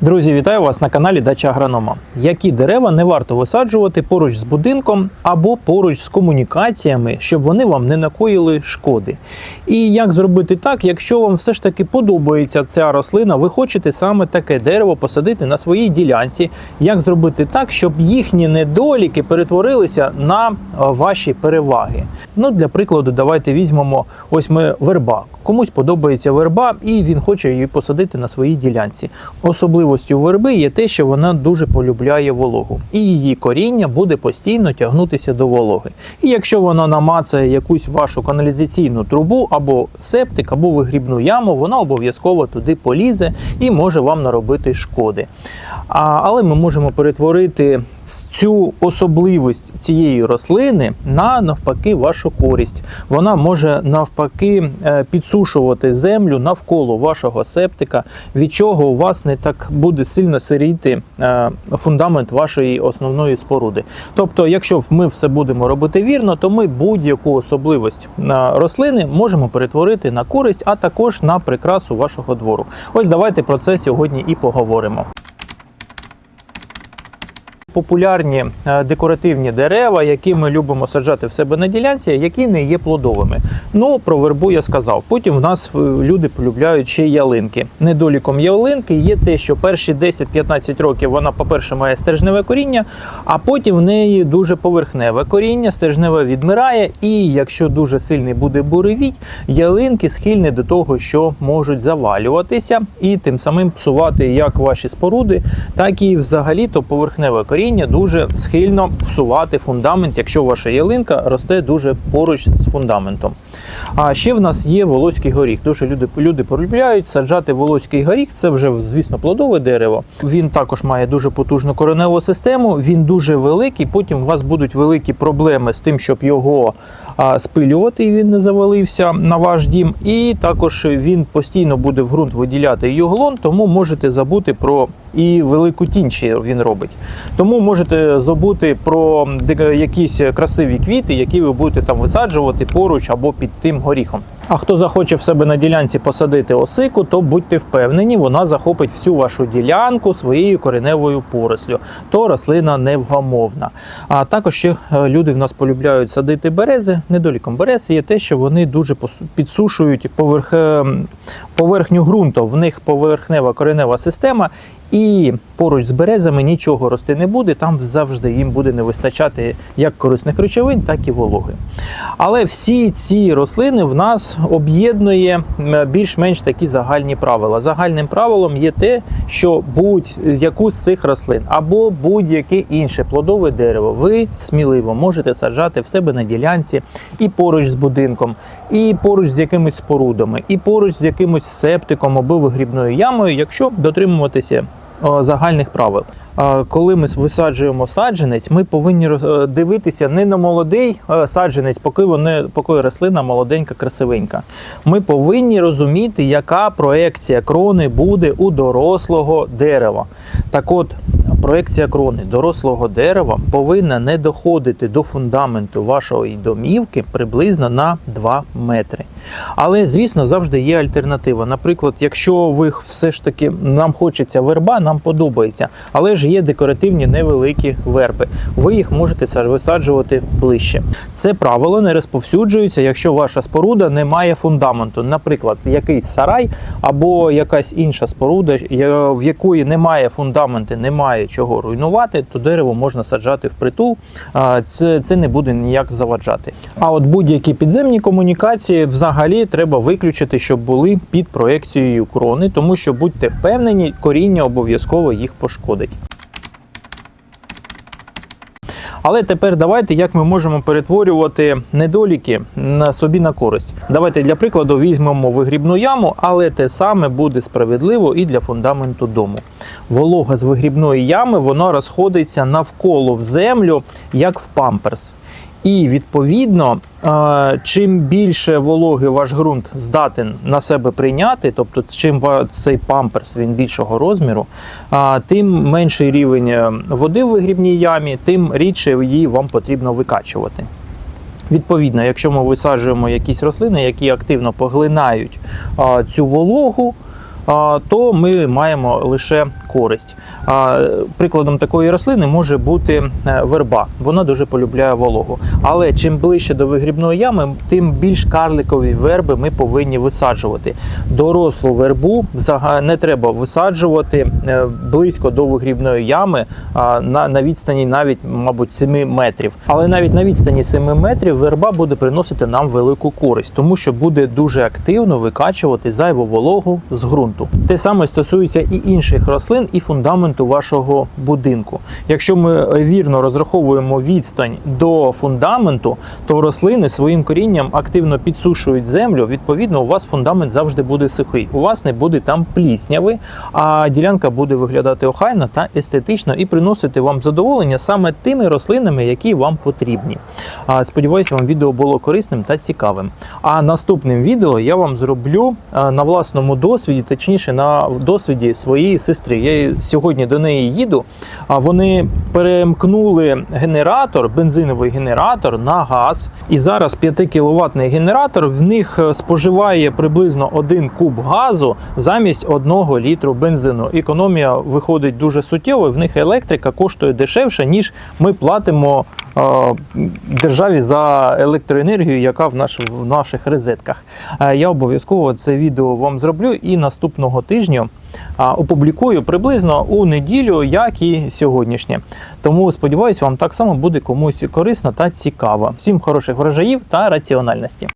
Друзі, вітаю вас на каналі Дача Агронома. Які дерева не варто висаджувати поруч з будинком або поруч з комунікаціями, щоб вони вам не накоїли шкоди. І як зробити так, якщо вам все ж таки подобається ця рослина, ви хочете саме таке дерево посадити на своїй ділянці. Як зробити так, щоб їхні недоліки перетворилися на е, ваші переваги? Ну, для прикладу, давайте візьмемо ось ми верба. Комусь подобається верба, і він хоче її посадити на своїй ділянці. Особливостю верби є те, що вона дуже полюбляє вологу, і її коріння буде постійно тягнутися до вологи. І якщо вона намацає якусь вашу каналізаційну трубу або септик, або вигрібну яму, вона обов'язково туди полізе і може вам наробити шкоди. А, але ми можемо перетворити цю особливість цієї рослини на навпаки вашу користь. Вона може навпаки е, підсушувати землю навколо вашого септика, від чого у вас не так буде сильно сиріти е, фундамент вашої основної споруди. Тобто, якщо ми все будемо робити вірно, то ми будь-яку особливість е, рослини можемо перетворити на користь, а також на прикрасу вашого двору. Ось давайте про це сьогодні і поговоримо популярні е, декоративні дерева, які ми любимо саджати в себе на ділянці, які не є плодовими. Ну про вербу я сказав. Потім в нас е, люди полюбляють ще ялинки. Недоліком ялинки є те, що перші 10-15 років вона, по-перше, має стержневе коріння, а потім в неї дуже поверхневе коріння, стержневе відмирає. І якщо дуже сильний буде буревій, ялинки схильні до того, що можуть завалюватися, і тим самим псувати як ваші споруди, так і взагалі то поверхневе коріння дуже схильно псувати фундамент, якщо ваша ялинка росте дуже поруч з фундаментом. А ще в нас є волоський горіх. Дуже люди люди полюбляють саджати волоський горіх. Це вже, звісно, плодове дерево. Він також має дуже потужну кореневу систему. Він дуже великий. Потім у вас будуть великі проблеми з тим, щоб його а, спилювати, і він не завалився на ваш дім. І також він постійно буде в ґрунт виділяти юглон, тому можете забути про і велику тінь ще він робить. Тому можете забути про якісь красиві квіти, які ви будете там висаджувати поруч або під тим горіхом. А хто захоче в себе на ділянці посадити осику, то будьте впевнені, вона захопить всю вашу ділянку своєю кореневою порослю, то рослина невгамовна. А також ще е, люди в нас полюбляють садити берези. Недоліком берез є те, що вони дуже підсушують поверх... е, поверхню ґрунту. В них поверхнева коренева система. І поруч з березами нічого рости не буде, там завжди їм буде не вистачати як корисних речовин, так і вологи. Але всі ці рослини в нас об'єднує більш-менш такі загальні правила. Загальним правилом є те, що будь-яку з цих рослин або будь-яке інше плодове дерево ви сміливо можете саджати в себе на ділянці і поруч з будинком, і поруч з якимись спорудами, і поруч з якимось септиком або вигрібною ямою, якщо дотримуватися загальних правил. Коли ми висаджуємо саджанець, ми повинні е, дивитися не на молодий е, саджанець, поки вони поки рослина молоденька, красивенька. Ми повинні розуміти, яка проекція крони буде у дорослого дерева. Так от, проекція крони дорослого дерева повинна не доходити до фундаменту вашої домівки приблизно на 2 метри. Але, звісно, завжди є альтернатива. Наприклад, якщо ви все ж таки нам хочеться верба, нам подобається, але ж є декоративні невеликі верби. Ви їх можете висаджувати ближче. Це правило не розповсюджується, якщо ваша споруда не має фундаменту. Наприклад, якийсь сарай або якась інша споруда, в якої немає фундаменту, немає чого руйнувати, то дерево можна саджати в притул. Це, це не буде ніяк заваджати. А от будь-які підземні комунікації взагалі треба виключити, щоб були під проекцією крони, тому що будьте впевнені, коріння обов'язково їх пошкодить. Але тепер давайте як ми можемо перетворювати недоліки на собі на користь. Давайте для прикладу візьмемо вигрібну яму, але те саме буде справедливо і для фундаменту дому. Волога з вигрібної ями вона розходиться навколо в землю, як в памперс. І відповідно, чим більше вологи ваш ґрунт здатен на себе прийняти, тобто чим цей памперс він більшого розміру, тим менший рівень е, води в вигрібній ямі, тим рідше її вам потрібно викачувати. Відповідно, якщо ми висаджуємо якісь рослини, які активно поглинають цю вологу, то ми маємо лише користь. Прикладом такої рослини може бути е, верба. Вона дуже полюбляє вологу. Але чим ближче до вигрібної ями, тим більш карликові верби ми повинні висаджувати. Дорослу вербу не треба висаджувати е, близько до вигрібної ями на відстані навіть, мабуть, 7 метрів. Але навіть на відстані 7 метрів верба буде приносити нам велику користь, тому що буде дуже активно викачувати зайву вологу з ґрунту. Те саме стосується і інших рослин, і фундаменту вашого будинку. Якщо ми вірно розраховуємо відстань до фундаменту, то рослини своїм корінням активно підсушують землю. Відповідно, у вас фундамент завжди буде сухий. У вас не буде там плісняви, а ділянка буде виглядати охайно та естетично і приносити вам задоволення саме тими рослинами, які вам потрібні. Сподіваюсь, вам відео було корисним та цікавим. А наступним відео я вам зроблю на власному досвіді, точніше на досвіді своєї сестри. Я сьогодні до неї їду. А вони перемкнули генератор, бензиновий генератор на газ. І зараз 5 кВт генератор в них е, споживає приблизно 1 куб газу замість 1 літру бензину. Економія виходить дуже суттєво. В них електрика коштує дешевше, ніж ми платимо е, державі за електроенергію, яка в, наш, в наших розетках. Е, Я обов'язково це відео вам зроблю і наступного тижня опублікую приблизно у неділю, як і сьогоднішнє. Тому сподіваюся, вам так само буде комусь корисно та цікаво. Всім хороших врожаїв та раціональності.